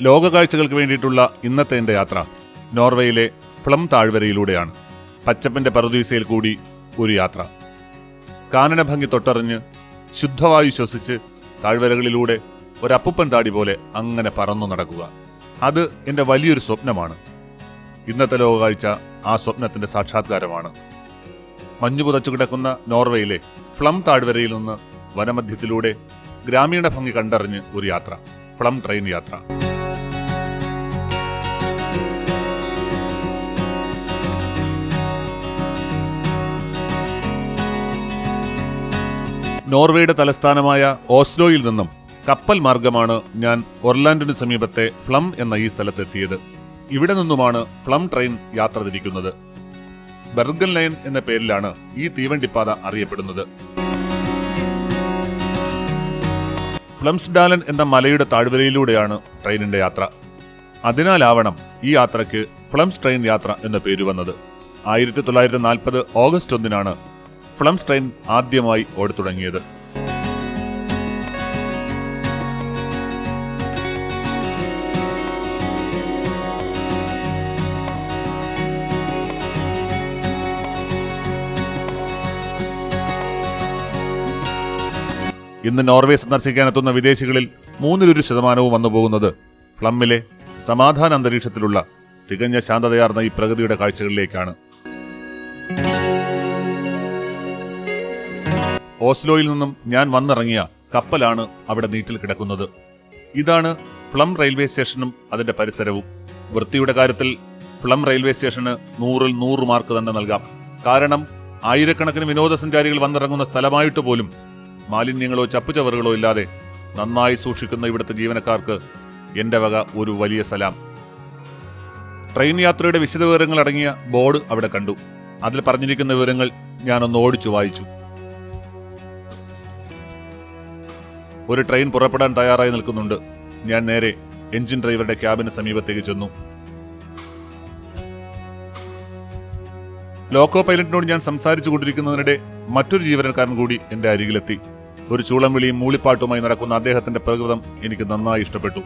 ലോകകാഴ്ചകൾക്ക് വേണ്ടിയിട്ടുള്ള ഇന്നത്തെ എന്റെ യാത്ര നോർവേയിലെ ഫ്ലം താഴ്വരയിലൂടെയാണ്. പച്ചപ്പിന്റെ പറുദീസയിൽ കൂടി ഒരു യാത്ര. കാനനഭംഗി തൊട്ടറിഞ്ഞ് ശുദ്ധവായു ശ്വസിച്ച് താഴ്വരകളിലൂടെ ഒരപ്പുപ്പൻ താടി പോലെ അങ്ങനെ പറന്നു നടക്കുക. അത് എന്റെ വലിയൊരു സ്വപ്നമാണ്. ഇന്നത്തെ ലോകകാഴ്ച ആ സ്വപ്നത്തിന്റെ സാക്ഷാത്കാരമാണ്. മഞ്ഞു പുതച്ചു കിടക്കുന്ന നോർവേയിലെ ഫ്ലം താഴ്വരയിൽ നിന്ന് വനമധ്യത്തിലൂടെ ഗ്രാമീണ ഭംഗി കണ്ടറിഞ്ഞ് ഒരു യാത്ര. ഫ്ലം ട്രെയിൻ യാത്ര. നോർവേയുടെ തലസ്ഥാനമായ ഓസ്ലോയിൽ നിന്നും കപ്പൽ മാർഗമാണ് ഞാൻ ഒർലാൻഡിനു സമീപത്തെ ഫ്ലം എന്ന ഈ സ്ഥലത്തെത്തിയത്. ഇവിടെ നിന്നുമാണ് ഫ്ലം ട്രെയിൻ യാത്ര തിരിക്കുന്നത്. ബെർഗൻ ലൈൻ എന്ന പേരിലാണ് ഈ തീവണ്ടിപ്പാത അറിയപ്പെടുന്നത്. ഫ്ലംസ്ഡാലൻ എന്ന മലയുടെ താഴ്വരയിലൂടെയാണ് ട്രെയിനിന്റെ യാത്ര. അതിനാലാവണം ഈ യാത്രയ്ക്ക് ഫ്ലംസ് ട്രെയിൻ യാത്ര എന്ന പേര് വന്നത്. ആയിരത്തി തൊള്ളായിരത്തി നാൽപ്പത് ഓഗസ്റ്റ് ഒന്നിനാണ് ഫ്ലംസ് ട്രെയിൻ ആദ്യമായി ഓടിത്തുടങ്ങിയത്. ഇന്ന് നോർവേ സന്ദർശിക്കാനെത്തുന്ന വിദേശികളിൽ മൂന്നിലൊരു ശതമാനവും വന്നു പോകുന്നത് ഫ്ലമ്മിലെ സമാധാന അന്തരീക്ഷത്തിലുള്ള തികഞ്ഞ ശാന്തതയാർന്ന ഈ പ്രകൃതിയുടെ കാഴ്ചകളിലേക്കാണ്. ഓസ്ലോയിൽ നിന്നും ഞാൻ വന്നിറങ്ങിയ കപ്പലാണ് അവിടെ നീറ്റിൽ കിടക്കുന്നത്. ഇതാണ് ഫ്ലം റെയിൽവേ സ്റ്റേഷനും അതിന്റെ പരിസരവും. വൃത്തിയുടെ കാര്യത്തിൽ ഫ്ലം റെയിൽവേ സ്റ്റേഷന് നൂറിൽ നൂറ് മാർക്ക് തന്നെ നൽകാം. കാരണം ആയിരക്കണക്കിന് വിനോദസഞ്ചാരികൾ വന്നിറങ്ങുന്ന സ്ഥലമായിട്ട് പോലും മാലിന്യങ്ങളോ ചപ്പുചവറുകളോ ഇല്ലാതെ നന്നായി സൂക്ഷിക്കുന്ന ഇവിടുത്തെ ജീവനക്കാർക്ക് എന്റെ വക ഒരു വലിയ സലാം. ട്രെയിൻ യാത്രയുടെ വിശദവിവരങ്ങൾ അടങ്ങിയ ബോർഡ് അവിടെ കണ്ടു. അതിൽ പറഞ്ഞിരിക്കുന്ന വിവരങ്ങൾ ഞാനൊന്ന് ഓടിച്ചു വായിച്ചു. ഒരു ട്രെയിൻ പുറപ്പെടാൻ തയ്യാറായി നിൽക്കുന്നുണ്ട്. ഞാൻ നേരെ എഞ്ചിൻ ഡ്രൈവറുടെ ക്യാബിന് സമീപത്തേക്ക് ചെന്നു. ലോക്കോ പൈലറ്റിനോട് ഞാൻ സംസാരിച്ചു കൊണ്ടിരിക്കുന്നതിനിടെ മറ്റൊരു ജീവനക്കാരൻ കൂടി എന്റെ അരികിലെത്തി. ഒരു ചൂളം വിളിയും മൂളിപ്പാട്ടുമായി നടക്കുന്ന അദ്ദേഹത്തിന്റെ പ്രകൃതം എനിക്ക് നന്നായി ഇഷ്ടപ്പെട്ടു.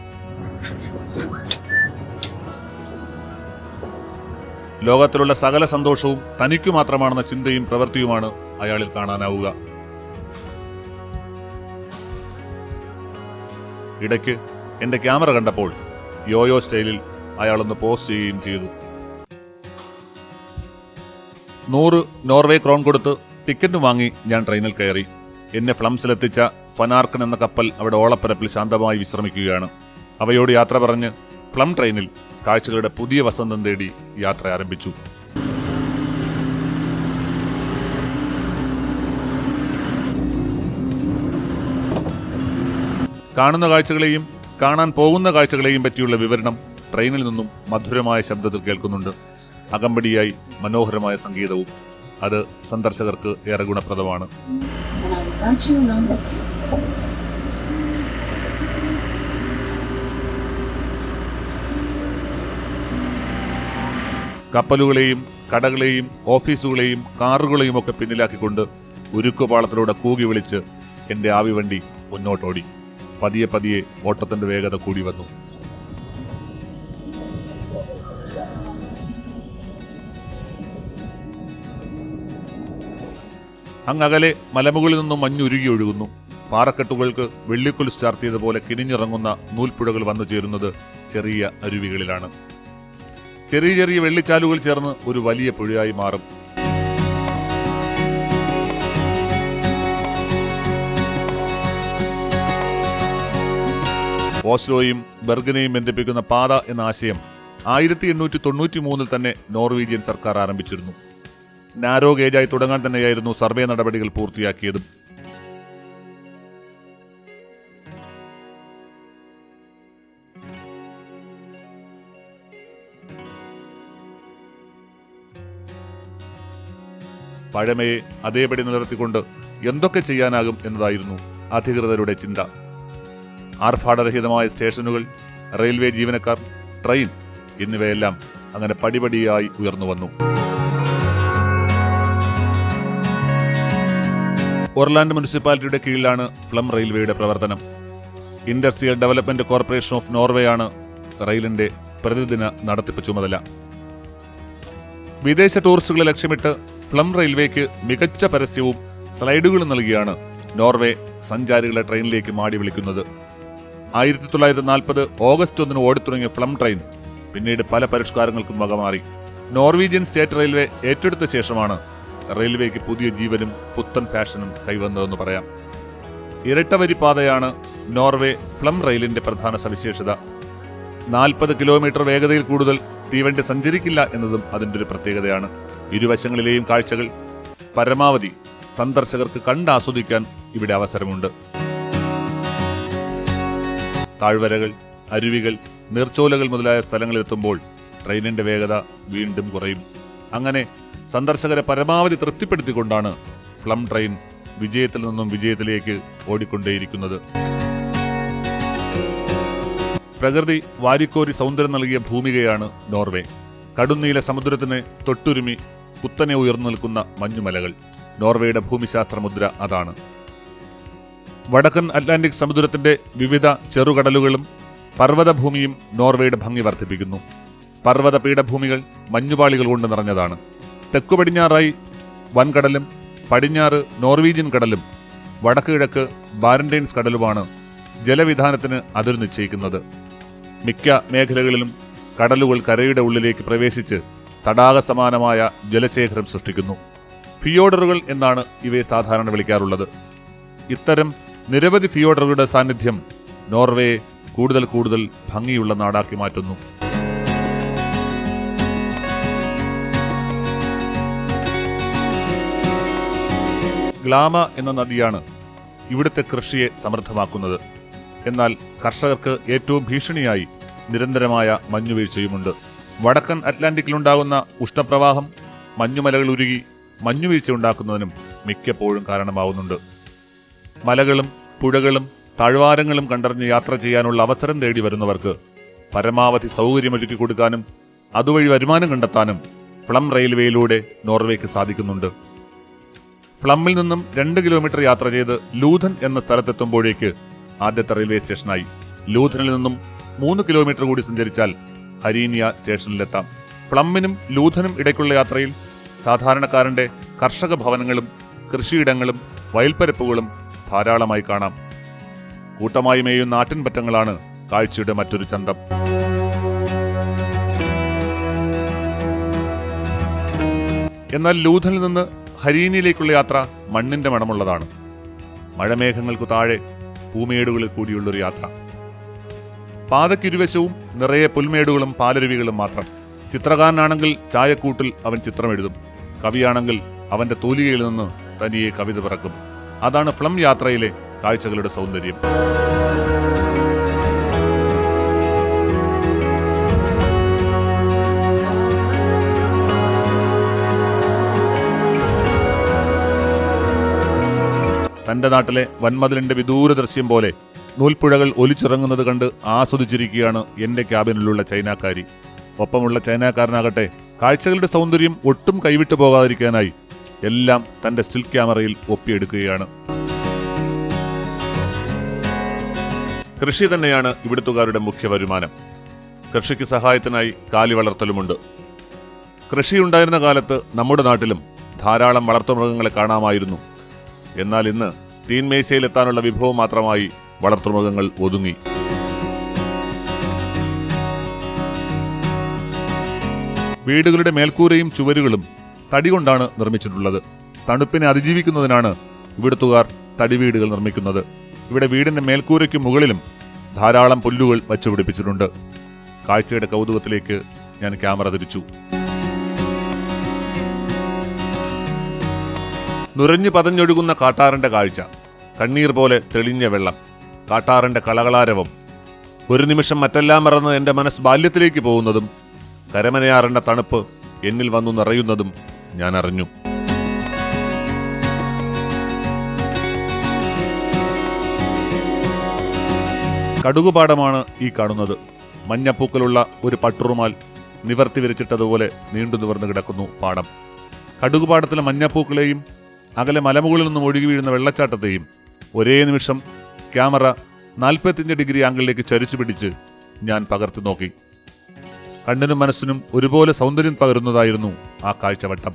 ലോകത്തിലുള്ള സകല സന്തോഷവും തനിക്കു മാത്രമാണെന്ന ചിന്തയും പ്രവൃത്തിയുമാണ് അയാളിൽ കാണാനാവുക. ഇടയ്ക്ക് എന്റെ ക്യാമറ കണ്ടപ്പോൾ യോയോ സ്റ്റൈലിൽ അയാളൊന്ന് പോസ്റ്റ് ചെയ്യുകയും ചെയ്തു. നൂറ് നോർവേ ക്രോൺ കൊടുത്ത് ടിക്കറ്റ് വാങ്ങി ഞാൻ ട്രെയിനിൽ കയറി. എന്നെ ഫ്ലംസിലെത്തിച്ച ഫനാർക്കൻ എന്ന കപ്പൽ അവിടെ ഓളപ്പരപ്പിൽ ശാന്തമായി വിശ്രമിക്കുകയാണ്. അവയോട് യാത്ര പറഞ്ഞ് ഫ്ലം ട്രെയിനിൽ കാഴ്ചകളുടെ പുതിയ വസന്തം തേടി യാത്ര ആരംഭിച്ചു. കാണുന്ന കാഴ്ചകളെയും കാണാൻ പോകുന്ന കാഴ്ചകളെയും പറ്റിയുള്ള വിവരണം ട്രെയിനിൽ നിന്നും മധുരമായ ശബ്ദത്തിൽ കേൾക്കുന്നുണ്ട് അകമ്പടിയായി മനോഹരമായ സംഗീതവും അത് സന്ദർശകർക്ക് ഏറെ ഗുണപ്രദമാണ്. കപ്പലുകളെയും കടകളെയും ഓഫീസുകളെയും കാറുകളെയും ഒക്കെ പിന്നിലാക്കിക്കൊണ്ട് ഉരുക്കുപാളത്തിലൂടെ കൂകി വിളിച്ച് എന്റെ ആവിവണ്ടി മുന്നോട്ടോടി പതിയെ പതിയെ ഓട്ടത്തിന്റെ വേഗത കൂടി വന്നു. അങ്ങകലെ മലമുകളിൽ നിന്നും മഞ്ഞുരുകി ഒഴുകുന്നു. പാറക്കെട്ടുകൾക്ക് വെള്ളിക്കുലിസ് ചാർത്തിയതുപോലെ കിനിഞ്ഞിറങ്ങുന്ന നൂൽപ്പുഴകൾ വന്നു ചേരുന്നത് ചെറിയ അരുവികളിലാണ്. ചെറിയ ചെറിയ വെള്ളിച്ചാലുകൾ ചേർന്ന് ഒരു വലിയ പുഴയായി മാറും. ഓസ്ലോയും ബെർഗനെയും ബന്ധിപ്പിക്കുന്ന പാത എന്ന ആശയം ആയിരത്തി എണ്ണൂറ്റി തൊണ്ണൂറ്റി മൂന്നിൽ തന്നെ നോർവീജിയൻ സർക്കാർ ആരംഭിച്ചിരുന്നു. നാരോ ഗേജായി തുടങ്ങാൻ തന്നെയായിരുന്നു സർവേ നടപടികൾ പൂർത്തിയാക്കിയതും. പഴമയെ അതേപടി നിലനിർത്തിക്കൊണ്ട് എന്തൊക്കെ ചെയ്യാനാകും എന്നതായിരുന്നു അധികൃതരുടെ ചിന്ത. ആർഭാടരഹിതമായ സ്റ്റേഷനുകൾ റെയിൽവേ ജീവനക്കാർ ട്രെയിൻ എന്നിവയെല്ലാം അങ്ങനെ പടിപടിയായി ഉയർന്നു വന്നു. ഒർലാൻഡ് മുനിസിപ്പാലിറ്റിയുടെ കീഴിലാണ് ഫ്ലം റെയിൽവേയുടെ പ്രവർത്തനം. ഇൻഡസ്ട്രിയൽ ഡെവലപ്മെന്റ് കോർപ്പറേഷൻ ഓഫ് നോർവേയാണ് റെയിലിന്റെ പ്രതിദിന നടത്തിപ്പ് ചുമതല. വിദേശ ടൂറിസ്റ്റുകളെ ലക്ഷ്യമിട്ട് ഫ്ലം റെയിൽവേക്ക് മികച്ച പരസ്യവും സ്ലൈഡുകളും നൽകിയാണ് നോർവേ സഞ്ചാരികളെ ട്രെയിനിലേക്ക് മാടി വിളിക്കുന്നത്. ആയിരത്തി തൊള്ളായിരത്തി നാൽപ്പത് ഓഗസ്റ്റ് ഒന്നിന് ഓടിത്തുടങ്ങിയ ഫ്ലം ട്രെയിൻ പിന്നീട് പല പരിഷ്കാരങ്ങൾക്കും വകമാറി. നോർവീജിയൻ സ്റ്റേറ്റ് റെയിൽവേ ഏറ്റെടുത്ത ശേഷമാണ് റെയിൽവേക്ക് പുതിയ ജീവനും പുത്തൻ ഫാഷനും കൈവന്നതെന്ന് പറയാം. ഇരട്ടവരി പാതയാണ് നോർവേ ഫ്ലം റെയിലിന്റെ പ്രധാന സവിശേഷത. നാൽപ്പത് കിലോമീറ്റർ വേഗതയിൽ കൂടുതൽ തീവണ്ടി സഞ്ചരിക്കില്ല എന്നതും അതിന്റെ ഒരു പ്രത്യേകതയാണ്. ഇരുവശങ്ങളിലെയും കാഴ്ചകൾ പരമാവധി സന്ദർശകർക്ക് കണ്ടാസ്വദിക്കാൻ ഇവിടെ അവസരമുണ്ട്. താഴ്വരകൾ അരുവികൾ നീർച്ചോലകൾ മുതലായ സ്ഥലങ്ങളിലെത്തുമ്പോൾ ട്രെയിനിന്റെ വേഗത വീണ്ടും കുറയും. അങ്ങനെ സന്ദർശകരെ പരമാവധി തൃപ്തിപ്പെടുത്തിക്കൊണ്ടാണ് പ്ലം ട്രെയിൻ വിജയത്തിൽ നിന്നും വിജയത്തിലേക്ക് ഓടിക്കൊണ്ടേയിരിക്കുന്നത്. പ്രകൃതി വാരിക്കോരി സൗന്ദര്യം നൽകിയ ഭൂമികയാണ് നോർവേ. കടുന്നീല സമുദ്രത്തിന് തൊട്ടുരുമി കുത്തനെ ഉയർന്നു നിൽക്കുന്ന മഞ്ഞുമലകൾ. നോർവേയുടെ ഭൂമിശാസ്ത്ര മുദ്ര അതാണ്. വടക്കൻ അറ്റ്ലാന്റിക് സമുദ്രത്തിന്റെ വിവിധ ചെറുകടലുകളും പർവതഭൂമിയും നോർവേയുടെ ഭംഗി വർദ്ധിപ്പിക്കുന്നു. പർവത പീഠഭൂമികൾ മഞ്ഞുപാളികൾ കൊണ്ട് നിറഞ്ഞതാണ്. തെക്കു പടിഞ്ഞാറായി വൻകടലും പടിഞ്ഞാറ് നോർവീജിയൻ കടലും വടക്ക് കിഴക്ക് ബാരൻഡൈൻസ് കടലുമാണ് ജലവിധാനത്തിന് അതിരു നിശ്ചയിക്കുന്നത്. മിക്ക മേഖലകളിലും കടലുകൾ കരയുടെ ഉള്ളിലേക്ക് പ്രവേശിച്ച് തടാക സമാനമായ ജലശേഖരം സൃഷ്ടിക്കുന്നു. ഫിയോഡറുകൾ എന്നാണ് ഇവയെ സാധാരണ വിളിക്കാറുള്ളത്. ഇത്തരം നിരവധി ഫിയോഡറുകളുടെ സാന്നിധ്യം നോർവേ കൂടുതൽ കൂടുതൽ ഭംഗിയുള്ള നാടാക്കി മാറ്റുന്നു. ഗ്ലാമ എന്ന നദിയാണ് ഇവിടുത്തെ കൃഷിയെ സമൃദ്ധമാക്കുന്നത്. എന്നാൽ കർഷകർക്ക് ഏറ്റവും ഭീഷണിയായി നിരന്തരമായ മഞ്ഞുവീഴ്ചയുമുണ്ട്. വടക്കൻ അറ്റ്ലാന്റിക്കിലുണ്ടാകുന്ന ഉഷ്ണപ്രവാഹം മഞ്ഞുമലകൾ ഉരുകി മഞ്ഞുവീഴ്ച ഉണ്ടാക്കുന്നതിനും മിക്കപ്പോഴും കാരണമാവുന്നുണ്ട്. മലകളും പുഴകളും താഴ്വാരങ്ങളും കണ്ടറിഞ്ഞ് യാത്ര ചെയ്യാനുള്ള അവസരം തേടി വരുന്നവർക്ക് പരമാവധി സൗകര്യമൊരുക്കി കൊടുക്കാനും അതുവഴി വരുമാനം കണ്ടെത്താനും ഫ്ലം റെയിൽവേയിലൂടെ നോർവേക്ക് സാധിക്കുന്നുണ്ട്. ഫ്ലമ്മിൽ നിന്നും രണ്ട് കിലോമീറ്റർ യാത്ര ചെയ്ത് ലൂഥൻ എന്ന സ്ഥലത്തെത്തുമ്പോഴേക്ക് ആദ്യത്തെ റെയിൽവേ സ്റ്റേഷനായി. ലൂഥനിൽ നിന്നും മൂന്ന് കിലോമീറ്റർ കൂടി സഞ്ചരിച്ചാൽ ഹരീനിയ സ്റ്റേഷനിലെത്താം. ഫ്ലമ്മിനും ലൂഥനും ഇടയ്ക്കുള്ള യാത്രയിൽ സാധാരണക്കാരന്റെ കർഷക ഭവനങ്ങളും കൃഷിയിടങ്ങളും വയൽപ്പരപ്പുകളും ധാരാളമായി കാണാം. കൂട്ടമായി മേയുന്ന നാട്ടിൻപറ്റങ്ങളാണ് കാഴ്ചയുടെ മറ്റൊരു ചന്തം. എന്നാൽ ലൂഥനിൽ നിന്ന് ഹരീനിയിലേക്കുള്ള യാത്ര മണ്ണിന്റെ മണമുള്ളതാണ്. മഴമേഘങ്ങൾക്കു താഴെ പൂമേടുകളിൽ കൂടിയുള്ളൊരു യാത്ര. പാതയ്ക്കിരുവശവും നിറയെ പുൽമേടുകളും പാലരുവികളും മാത്രം. ചിത്രകാരനാണെങ്കിൽ ചായക്കൂട്ടിൽ അവൻ ചിത്രം എഴുതും കവിയാണെങ്കിൽ അവന്റെ തോലികയിൽ നിന്ന് തനിയെ കവിത പിറക്കും. അതാണ് ഫ്ലം യാത്രയിലെ കാഴ്ചകളുടെ സൗന്ദര്യം. തന്റെ നാട്ടിലെ വൻമതിലിന്റെ വിദൂര ദൃശ്യം പോലെ നൂൽപ്പുഴകൾ ഒലിച്ചിറങ്ങുന്നത് കണ്ട് ആസ്വദിച്ചിരിക്കുകയാണ് എന്റെ ക്യാബിനിലുള്ള ചൈനക്കാരി. ഒപ്പമുള്ള ചൈനക്കാരനാകട്ടെ കാഴ്ചകളുടെ സൗന്ദര്യം ഒട്ടും കൈവിട്ടു പോകാതിരിക്കാനായി എല്ലാം തന്റെ സ്റ്റിൽ ക്യാമറയിൽ ഒപ്പിയെടുക്കുകയാണ്. കൃഷി തന്നെയാണ് ഇവിടുത്തുകാരുടെ മുഖ്യ വരുമാനം. കൃഷിക്ക് സഹായത്തിനായി കാലി വളർത്തലുമുണ്ട്. കൃഷി ഉണ്ടായിരുന്ന കാലത്ത് നമ്മുടെ നാട്ടിലും ധാരാളം വളർത്തുമൃഗങ്ങളെ കാണാമായിരുന്നു. എന്നാൽ ഇന്ന് തീൻമേശയിലെത്താനുള്ള വിഭവം മാത്രമായി വളർത്തുമൃഗങ്ങൾ ഒതുങ്ങി. വീടുകളുടെ മേൽക്കൂരയും ചുവരുകളും തടി കൊണ്ടാണ് നിർമ്മിച്ചിട്ടുള്ളത്. തണുപ്പിനെ അതിജീവിക്കുന്നതിനാണ് ഇവിടുത്തുകാർ തടി വീടുകൾ നിർമ്മിക്കുന്നത്. ഇവിടെ വീടിന്റെ മേൽക്കൂരയ്ക്ക് മുകളിലും ധാരാളം പുല്ലുകൾ വച്ചുപിടിപ്പിച്ചിട്ടുണ്ട് കാഴ്ചയുടെ കൗതുകത്തിലേക്ക് ഞാൻ ക്യാമറ തിരിച്ചു. നുരഞ്ഞു പതഞ്ഞൊഴുകുന്ന കാട്ടാറിന്റെ കാഴ്ച കണ്ണീർ പോലെ തെളിഞ്ഞ വെള്ളം കാട്ടാറിന്റെ കളകളാരവം ഒരു നിമിഷം മറ്റെല്ലാം മറന്ന് എന്റെ മനസ്സ് ബാല്യത്തിലേക്ക് പോകുന്നതും കരമനയാറിന്റെ തണുപ്പ് എന്നിൽ വന്നു നിറയുന്നതും ഞാൻ അറിഞ്ഞു കടുകുപാടമാണ് ഈ കാണുന്നത്. മഞ്ഞപ്പൂക്കളുള്ള ഒരു പട്ടുറുമാൽ നിവർത്തി വിരിച്ചിട്ടതുപോലെ നീണ്ടു നിവർന്നു കിടക്കുന്നു പാടം. കടുകുപാടത്തിലെ മഞ്ഞപ്പൂക്കളെയും അകലെ മലമുകളിൽ നിന്നും ഒഴുകി വീഴുന്ന വെള്ളച്ചാട്ടത്തെയും ഒരേ നിമിഷം ക്യാമറ നാൽപ്പത്തിയഞ്ച് ഡിഗ്രി ആംഗിളിലേക്ക് ചരിച്ചു പിടിച്ച് ഞാൻ പകർത്തി നോക്കി. കണ്ണിനും മനസ്സിനും ഒരുപോലെ സൗന്ദര്യം പകരുന്നതായിരുന്നു ആ കാഴ്ചവട്ടം.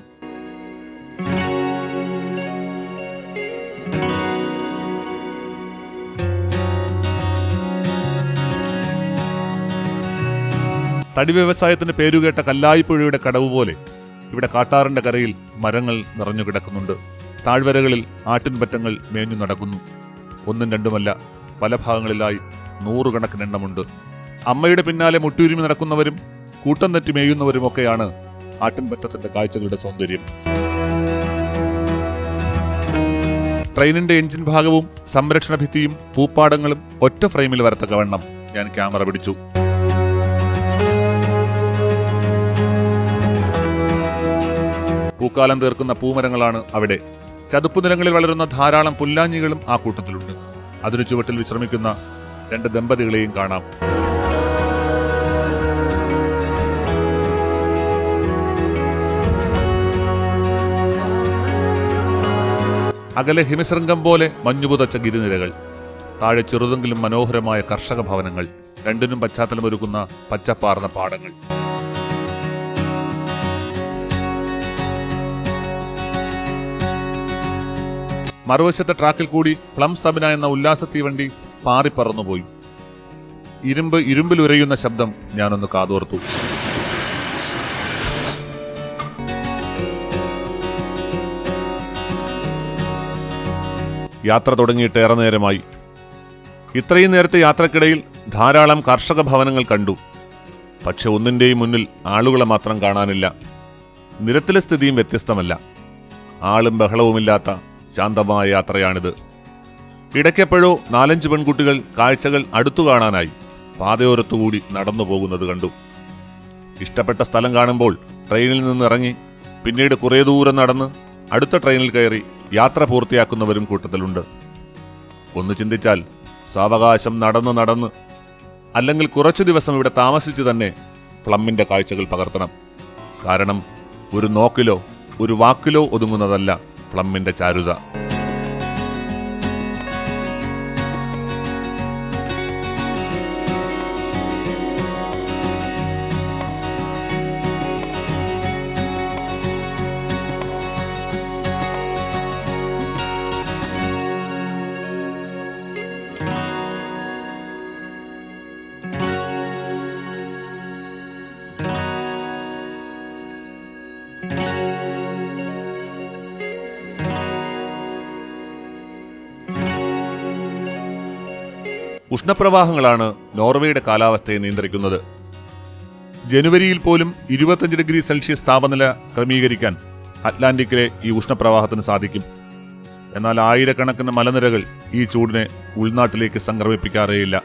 തടി വ്യവസായത്തിന് പേരുകേട്ട കല്ലായിപ്പുഴയുടെ കടവ് പോലെ ഇവിടെ കാട്ടാറിന്റെ കരയിൽ മരങ്ങൾ നിറഞ്ഞു കിടക്കുന്നുണ്ട്. താഴ്വരകളിൽ ആട്ടിൻപറ്റങ്ങൾ മേഞ്ഞു നടക്കുന്നു. ഒന്നും രണ്ടുമല്ല പല ഭാഗങ്ങളിലായി നൂറുകണക്കിന് എണ്ണമുണ്ട്. അമ്മയുടെ പിന്നാലെ മുട്ടുരുമി നടക്കുന്നവരും കൂട്ടം തെറ്റി മേയുന്നവരുമൊക്കെയാണ് ആട്ടിൻപറ്റത്തിന്റെ കാഴ്ചകളുടെ സൗന്ദര്യം. ട്രെയിനിന്റെ എഞ്ചിൻ ഭാഗവും സംരക്ഷണ ഭിത്തിയും പൂപ്പാടങ്ങളും ഒറ്റ ഫ്രെയിമിൽ വരത്തക്കവണ്ണം ഞാൻ ക്യാമറ പിടിച്ചു. പൂക്കാലം തീർക്കുന്ന പൂമരങ്ങളാണ് അവിടെ. ചതുപ്പ് നിലങ്ങളിൽ വളരുന്ന ധാരാളം പുല്ലാഞ്ഞികളും ആ കൂട്ടത്തിലുണ്ട്. അതിനു ചുവട്ടിൽ വിശ്രമിക്കുന്ന രണ്ട് ദമ്പതികളെയും കാണാം. അകലെ ഹിമശൃംഗം പോലെ മഞ്ഞുപുതച്ച ഗിരിനിരകൾ താഴെ ചെറുതെങ്കിലും മനോഹരമായ കർഷക ഭവനങ്ങൾ രണ്ടിനും പശ്ചാത്തലമൊരുക്കുന്ന പച്ചപ്പാർന്ന പാടങ്ങൾ. മറുവശത്തെ ട്രാക്കിൽ കൂടി ഫ്ലം സബിന എന്ന ഉല്ലാസ തീവണ്ടി പാറിപ്പറന്നുപോയി ഇരുമ്പ് ഇരുമ്പിലുരയുന്ന ശബ്ദം ഞാനൊന്ന് കാതോർത്തു. യാത്ര തുടങ്ങിയിട്ട് ഏറെ നേരമായി. ഇത്രയും നേരത്തെ യാത്രക്കിടയിൽ ധാരാളം കർഷക ഭവനങ്ങൾ കണ്ടു. പക്ഷെ ഒന്നിന്റെയും മുന്നിൽ ആളുകളെ മാത്രം കാണാനില്ല. നിരത്തിലെ സ്ഥിതിയും വ്യത്യസ്തമല്ല. ആളും ബഹളവുമില്ലാത്ത ശാന്തമായ യാത്രയാണിത്. ഇടയ്ക്കെപ്പോഴോ നാലഞ്ച് പെൺകുട്ടികൾ കാഴ്ചകൾ അടുത്തു കാണാനായി പാതയോരത്തുകൂടി നടന്നു പോകുന്നത് കണ്ടു. ഇഷ്ടപ്പെട്ട സ്ഥലം കാണുമ്പോൾ ട്രെയിനിൽ നിന്ന് ഇറങ്ങി പിന്നീട് കുറേ ദൂരം നടന്ന് അടുത്ത ട്രെയിനിൽ കയറി യാത്ര പൂർത്തിയാക്കുന്നവരും കൂട്ടത്തിലുണ്ട്. ഒന്ന് ചിന്തിച്ചാൽ സാവകാശം നടന്ന് നടന്ന് അല്ലെങ്കിൽ കുറച്ചു ദിവസം ഇവിടെ താമസിച്ചു തന്നെ ഫ്ലമ്മിന്റെ കാഴ്ചകൾ പകർത്തണം. കാരണം ഒരു നോക്കിലോ ഒരു വാക്കിലോ ഒതുങ്ങുന്നതല്ല ഫ്ലമ്മിന്റെ ചാരുത. ഉഷ്ണപ്രവാഹങ്ങളാണ് നോർവേയുടെ കാലാവസ്ഥയെ നിയന്ത്രിക്കുന്നത്. ജനുവരിയിൽ പോലും ഇരുപത്തഞ്ച് ഡിഗ്രി സെൽഷ്യസ് താപനില ക്രമീകരിക്കാൻ അറ്റ്ലാന്റിക്കിലെ ഈ ഉഷ്ണപ്രവാഹത്തിന് സാധിക്കും. എന്നാൽ ആയിരക്കണക്കിന് മലനിരകൾ ഈ ചൂടിനെ ഉൾനാട്ടിലേക്ക് സംക്രമിപ്പിക്കാറേയില്ല.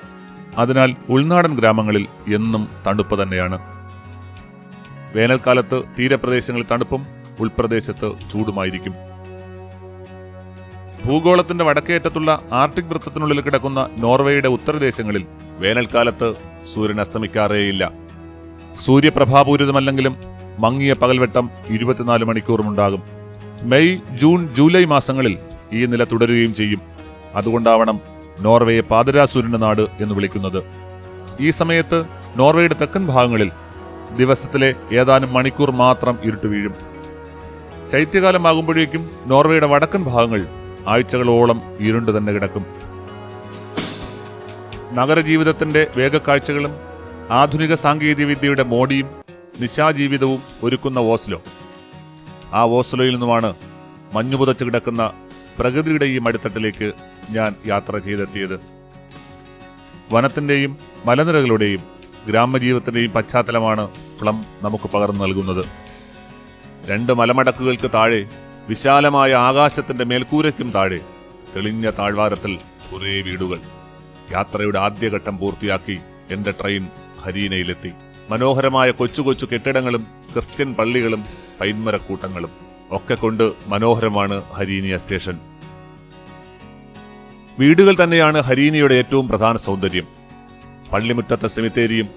അതിനാൽ ഉൾനാടൻ ഗ്രാമങ്ങളിൽ എന്നും തണുപ്പ് തന്നെയാണ്. വേനൽക്കാലത്ത് തീരപ്രദേശങ്ങളിൽ തണുപ്പും ഉൾപ്രദേശത്ത് ചൂടുമായിരിക്കും. ഭൂഗോളത്തിന്റെ വടക്കേറ്റത്തുള്ള ആർട്ടിക് വൃത്തത്തിനുള്ളിൽ കിടക്കുന്ന നോർവേയുടെ ഉത്തരദേശങ്ങളിൽ വേനൽക്കാലത്ത് സൂര്യൻ അസ്തമിക്കാറേയില്ല. സൂര്യപ്രഭാപൂരിതമല്ലെങ്കിലും മങ്ങിയ പകൽവെട്ടം ഇരുപത്തിനാല് മണിക്കൂറുമുണ്ടാകും. മെയ് ജൂൺ ജൂലൈ മാസങ്ങളിൽ ഈ നില തുടരുകയും ചെയ്യും. അതുകൊണ്ടാവണം നോർവേയെ പാതിരാസൂര്യന്റെ നാട് എന്ന് വിളിക്കുന്നത്. ഈ സമയത്ത് നോർവേയുടെ തെക്കൻ ഭാഗങ്ങളിൽ ദിവസത്തിലെ ഏതാനും മണിക്കൂർ മാത്രം ഇരുട്ട് വീഴും. ശൈത്യകാലമാകുമ്പോഴേക്കും നോർവേയുടെ വടക്കൻ ഭാഗങ്ങൾ ആഴ്ചകളോളം ഇരുണ്ടു തന്നെ കിടക്കും. നഗരജീവിതത്തിന്റെ വേഗക്കാഴ്ചകളും ആധുനിക സാങ്കേതികവിദ്യയുടെ മോടിയും നിശാജീവിതവും ഒരുക്കുന്ന ഓസ്ലോ. ആ ഓസ്ലോയിൽ നിന്നുമാണ് മഞ്ഞുപുതച്ച് കിടക്കുന്ന പ്രകൃതിയുടെ ഈ മടിത്തട്ടിലേക്ക് ഞാൻ യാത്ര ചെയ്തെത്തിയത്. വനത്തിന്റെയും മലനിരകളുടെയും ഗ്രാമജീവിതത്തിന്റെയും പശ്ചാത്തലമാണ് ഫ്ലം നമുക്ക് പകർന്നു നൽകുന്നത്. രണ്ട് മലമടക്കുകൾക്ക് താഴെ വിശാലമായ ആകാശത്തിന്റെ മേൽക്കൂരയ്ക്കും താഴെ തെളിഞ്ഞ താഴ്വാരത്തിൽ കുറേ വീടുകൾ. യാത്രയുടെ ആദ്യഘട്ടം പൂർത്തിയാക്കി എന്റെ ട്രെയിൻ ഹരീനയിലെത്തി. മനോഹരമായ കൊച്ചു കൊച്ചു കെട്ടിടങ്ങളും ക്രിസ്ത്യൻ പള്ളികളും പൈന്മരക്കൂട്ടങ്ങളും ഒക്കെ കൊണ്ട് മനോഹരമാണ് ഹരീനിയ സ്റ്റേഷൻ. വീടുകൾ തന്നെയാണ് ഹരീനിയുടെ ഏറ്റവും പ്രധാന സൗന്ദര്യം. പള്ളിമുറ്റത്തെ സെമിത്തേരിയും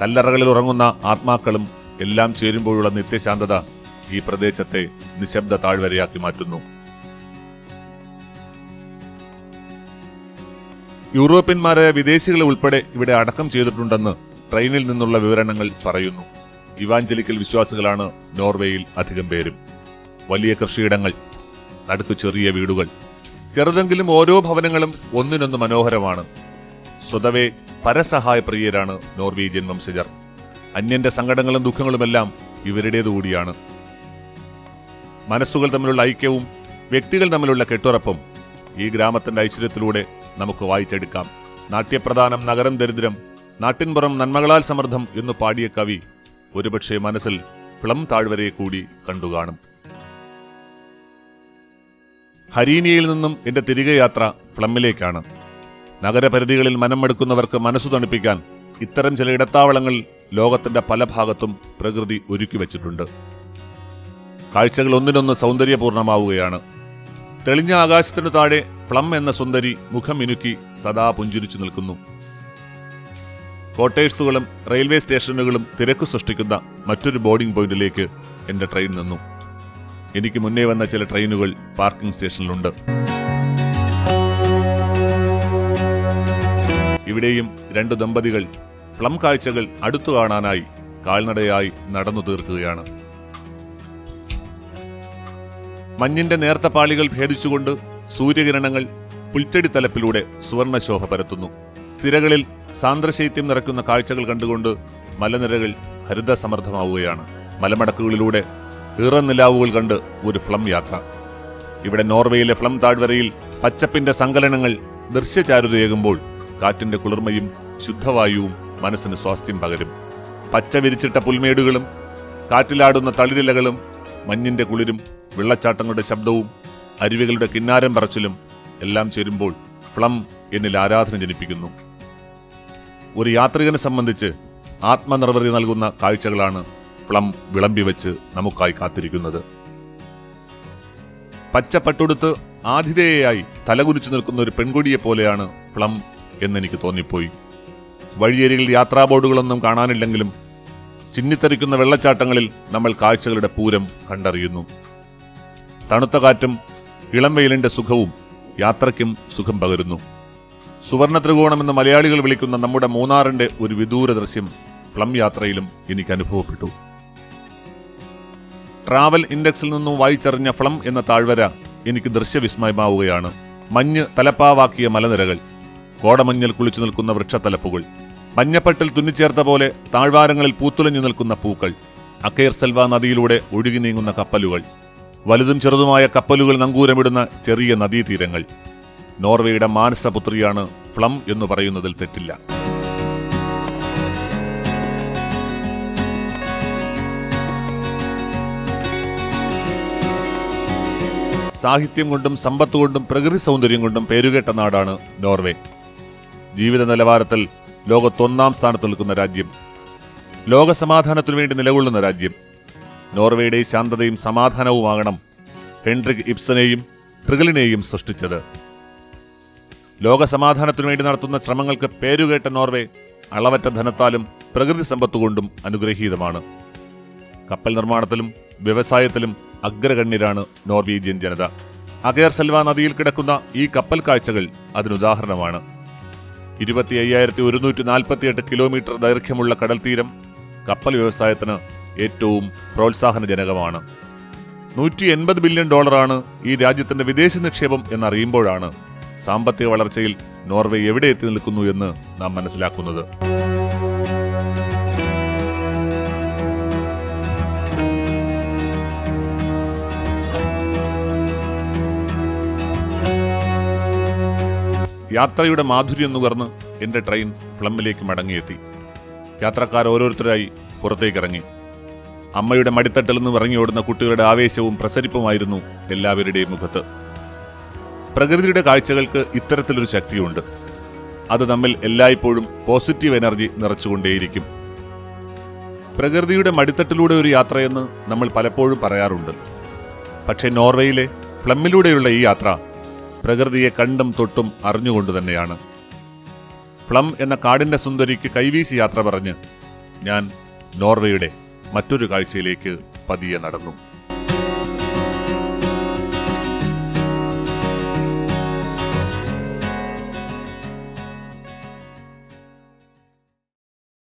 കല്ലറകളിൽ ഉറങ്ങുന്ന ആത്മാക്കളും എല്ലാം ചേരുമ്പോഴുള്ള നിത്യശാന്തത ഈ പ്രദേശത്തെ നിശബ്ദ താഴ്വരയാക്കി മാറ്റുന്നു. യൂറോപ്യന്മാരായ വിദേശികളെ ഉൾപ്പെടെ ഇവിടെ അടക്കം ചെയ്തിട്ടുണ്ടെന്ന് ട്രെയിനിൽ നിന്നുള്ള വിവരണങ്ങൾ പറയുന്നു. ഇവാഞ്ചലിക്കൽ വിശ്വാസികളാണ് നോർവേയിൽ അധികം പേരും. വലിയ കൃഷിയിടങ്ങൾ നടുക്കു ചെറിയ വീടുകൾ. ചെറുതെങ്കിലും ഓരോ ഭവനങ്ങളും ഒന്നിനൊന്ന് മനോഹരമാണ്. സ്വതവേ പരസഹായ പ്രിയരാണ് നോർവീജിയൻ വംശജർ. അന്യന്റെ സങ്കടങ്ങളും ദുഃഖങ്ങളുമെല്ലാം ഇവരുടേതുകൂടിയാണ്. മനസ്സുകൾ തമ്മിലുള്ള ഐക്യവും വ്യക്തികൾ തമ്മിലുള്ള കെട്ടുറപ്പും ഈ ഗ്രാമത്തിന്റെ ഐശ്വര്യത്തിലൂടെ നമുക്ക് വായിച്ചെടുക്കാം. നാട്യപ്രധാനം നഗരം ദരിദ്രം നാട്ടിൻപുറം നന്മകളാൽ സമൃദ്ധം എന്ന് പാടിയ കവി ഒരുപക്ഷെ മനസ്സിൽ ഫ്ലം താഴ്വരയെ കൂടി കണ്ടുകാണും ഹരീനിയയിൽ നിന്നും എന്റെ തിരികെ യാത്ര ഫ്ലമ്മിലേക്കാണ് നഗരപരിധികളിൽ മനമെടുക്കുന്നവർക്ക് മനസ്സു തണുപ്പിക്കാൻ ഇത്തരം ചില ഇടത്താവളങ്ങൾ ലോകത്തിന്റെ പല ഭാഗത്തും പ്രകൃതി ഒരുക്കി വച്ചിട്ടുണ്ട്. കാഴ്ചകൾ ഒന്നിനൊന്ന് സൗന്ദര്യപൂർണമാവുകയാണ്. തെളിഞ്ഞ ആകാശത്തിനു താഴെ ഫ്ലം എന്ന സുന്ദരി മുഖം ഇനുക്കി സദാ പുഞ്ചിരിച്ചു നിൽക്കുന്നു. കോട്ടേഴ്സുകളും റെയിൽവേ സ്റ്റേഷനുകളും തിരക്ക് സൃഷ്ടിക്കുന്ന മറ്റൊരു ബോർഡിംഗ് പോയിന്റിലേക്ക് എന്റെ ട്രെയിൻ നിന്നു. എനിക്ക് മുന്നേ വന്ന ചില ട്രെയിനുകൾ പാർക്കിംഗ് സ്റ്റേഷനിലുണ്ട്. ഇവിടെയും രണ്ട് ദമ്പതികൾ ഫ്ലം കാഴ്ചകൾ അടുത്തു കാണാനായി കാൽനടയായി നടന്നു തീർക്കുകയാണ്. മഞ്ഞിന്റെ നേർത്ത പാളികൾ ഭേദിച്ചുകൊണ്ട് സൂര്യകിരണങ്ങൾ പുൽച്ചെടി തലപ്പിലൂടെ സുവർണശോഭ പരത്തുന്നു. സിരകളിൽ സാന്ദ്രശൈത്യം നിറയ്ക്കുന്ന കാഴ്ചകൾ കണ്ടുകൊണ്ട് മലനിരകൾ ഹരിതസമൃദ്ധമാവുകയാണ് മലമടക്കുകളിലൂടെ ഈറനിലാവുകൾ കണ്ട് ഒരു ഫ്ലം യാത്ര. ഇവിടെ നോർവേയിലെ ഫ്ലം താഴ്വരയിൽ പച്ചപ്പിന്റെ സങ്കലനങ്ങൾ ദൃശ്യചാരുതയേകുമ്പോൾ കാറ്റിന്റെ കുളിർമയും ശുദ്ധവായുവും മനസ്സിന് സ്വാസ്ഥ്യം പകരും. പച്ച വിരിച്ചിട്ട പുൽമേടുകളും കാറ്റിലാടുന്ന തളിരിലകളും മഞ്ഞിന്റെ കുളിരും വെള്ളച്ചാട്ടങ്ങളുടെ ശബ്ദവും അരുവികളുടെ കിന്നാരം പറച്ചിലും എല്ലാം ചേരുമ്പോൾ ഫ്ലം എന്നിൽ ആരാധന ജനിപ്പിക്കുന്നു. ഒരു യാത്രികനെ സംബന്ധിച്ച് ആത്മനിർവൃതി നൽകുന്ന കാഴ്ചകളാണ് ഫ്ലം വിളമ്പി വെച്ച് നമുക്കായി കാത്തിരിക്കുന്നത്. പച്ചപ്പട്ടുടുത്ത് ആതിഥേയയായി തലകുനിച്ചു നിൽക്കുന്ന ഒരു പെൺകുടിയെ പോലെയാണ് ഫ്ലം എന്നെനിക്ക് തോന്നിപ്പോയി. വഴിയരികിൽ യാത്രാ ബോർഡുകളൊന്നും കാണാനില്ലെങ്കിലും ചിന്നിത്തെറിക്കുന്ന വെള്ളച്ചാട്ടങ്ങളിൽ നമ്മൾ കാഴ്ചകളുടെ പൂരം കണ്ടറിയുന്നു. തണുത്ത കാറ്റും ഇളം വെയിലിന്റെ സുഖവും യാത്രയ്ക്കും സുഖം പകരുന്നു. സുവർണ ത്രികോണം എന്ന് മലയാളികൾ വിളിക്കുന്ന നമ്മുടെ മൂന്നാറിന്റെ ഒരു വിദൂര ദൃശ്യം പ്ലം യാത്രയിലും എനിക്ക് അനുഭവപ്പെട്ടു. ട്രാവൽ ഇൻഡെക്സിൽ നിന്നും വായിച്ചറിഞ്ഞ ഫ്ലം എന്ന താഴ്വര എനിക്ക് ദൃശ്യവിസ്മയമാവുകയാണ്. മഞ്ഞ് തലപ്പാവാക്കിയ മലനിരകൾ കോടമഞ്ഞിൽ കുളിച്ചു നിൽക്കുന്ന വൃക്ഷത്തലപ്പുകൾ മഞ്ഞപ്പട്ടിൽ തുന്നിച്ചേർത്ത പോലെ താഴ്വാരങ്ങളിൽ പൂത്തുലഞ്ഞു നിൽക്കുന്ന പൂക്കൾ അക്കേർ സെൽവ നദിയിലൂടെ ഒഴുകി നീങ്ങുന്ന കപ്പലുകൾ വലുതും ചെറുതുമായ കപ്പലുകൾ നങ്കൂരമിടുന്ന ചെറിയ നദീതീരങ്ങൾ. നോർവേയുടെ മാനസപുത്രിയാണ് ഫ്ലം എന്ന് പറയുന്നതിൽ തെറ്റില്ല. സാഹിത്യം കൊണ്ടും സമ്പത്ത് കൊണ്ടും പ്രകൃതി സൗന്ദര്യം കൊണ്ടും പേരുകേട്ട നാടാണ് നോർവേ. ജീവിത നിലവാരത്തിൽ ലോകത്തൊന്നാം സ്ഥാനത്ത് നിൽക്കുന്ന രാജ്യം. ലോക സമാധാനത്തിനു വേണ്ടി നിലകൊള്ളുന്ന രാജ്യം. നോർവേയുടെ ശാന്തതയും സമാധാനവുമാകണം ഹെൻഡ്രിക് ഇബ്സനെയും ട്രിഗലിനെയും സൃഷ്ടിച്ചത്. ലോക സമാധാനത്തിനു വേണ്ടി നടത്തുന്ന ശ്രമങ്ങൾക്ക് പേരുകേട്ട നോർവേ അളവറ്റ ധനത്താലും പ്രകൃതി സമ്പത്തുകൊണ്ടും അനുഗ്രഹീതമാണ്. കപ്പൽ നിർമ്മാണത്തിലും വ്യവസായത്തിലും അഗ്രഗണ്യരാണ് നോർവീജിയൻ ജനത. അഗേർ സെൽവ നദിയിൽ കിടക്കുന്ന ഈ കപ്പൽ കാഴ്ചകൾ അതിനുദാഹരണമാണ്. ഇരുപത്തി അയ്യായിരത്തി ഒരുന്നൂറ്റി നാൽപ്പത്തിയെട്ട് കിലോമീറ്റർ ദൈർഘ്യമുള്ള കടൽ തീരം കപ്പൽ വ്യവസായത്തിന് ഏറ്റവും പ്രോത്സാഹനജനകമാണ്. നൂറ്റി എൺപത് ബില്യൺ ഡോളറാണ് ഈ രാജ്യത്തിന്റെ വിദേശ നിക്ഷേപം എന്നറിയുമ്പോഴാണ് സാമ്പത്തിക വളർച്ചയിൽ നോർവേ എവിടെ എത്തി നിൽക്കുന്നു എന്ന് നാം മനസ്സിലാക്കുന്നത്. യാത്രയുടെ മാധുര്യം നുകർന്ന് എന്റെ ട്രെയിൻ ഫ്ലമ്മിലേക്ക് മടങ്ങിയെത്തി. യാത്രക്കാർ ഓരോരുത്തരായി പുറത്തേക്കിറങ്ങി. അമ്മയുടെ മടിത്തട്ടിൽ നിന്ന് ഇറങ്ങിയോടുന്ന കുട്ടികളുടെ ആവേശവും പ്രസരിപ്പുമായിരുന്നു എല്ലാവരുടെയും മുഖത്ത്. പ്രകൃതിയുടെ കാഴ്ചകൾക്ക് ഇത്തരത്തിലൊരു ശക്തിയുണ്ട്. അത് നമ്മിൽ എല്ലായ്പ്പോഴും പോസിറ്റീവ് എനർജി നിറച്ചുകൊണ്ടേയിരിക്കും. പ്രകൃതിയുടെ മടിത്തട്ടിലൂടെ ഒരു യാത്രയെന്ന് നമ്മൾ പലപ്പോഴും പറയാറുണ്ട്. പക്ഷേ നോർവേയിലെ ഫ്ലമ്മിലൂടെയുള്ള ഈ യാത്ര പ്രകൃതിയെ കണ്ടും തൊട്ടും അറിഞ്ഞുകൊണ്ട് തന്നെയാണ്. ഫ്ലം എന്ന കാടിന്റെ സുന്ദരിക്ക് കൈവീശി യാത്ര പറഞ്ഞ് ഞാൻ നോർവേയുടെ മറ്റൊരു കാഴ്ചയിലേക്ക് പതിയെ നടന്നു.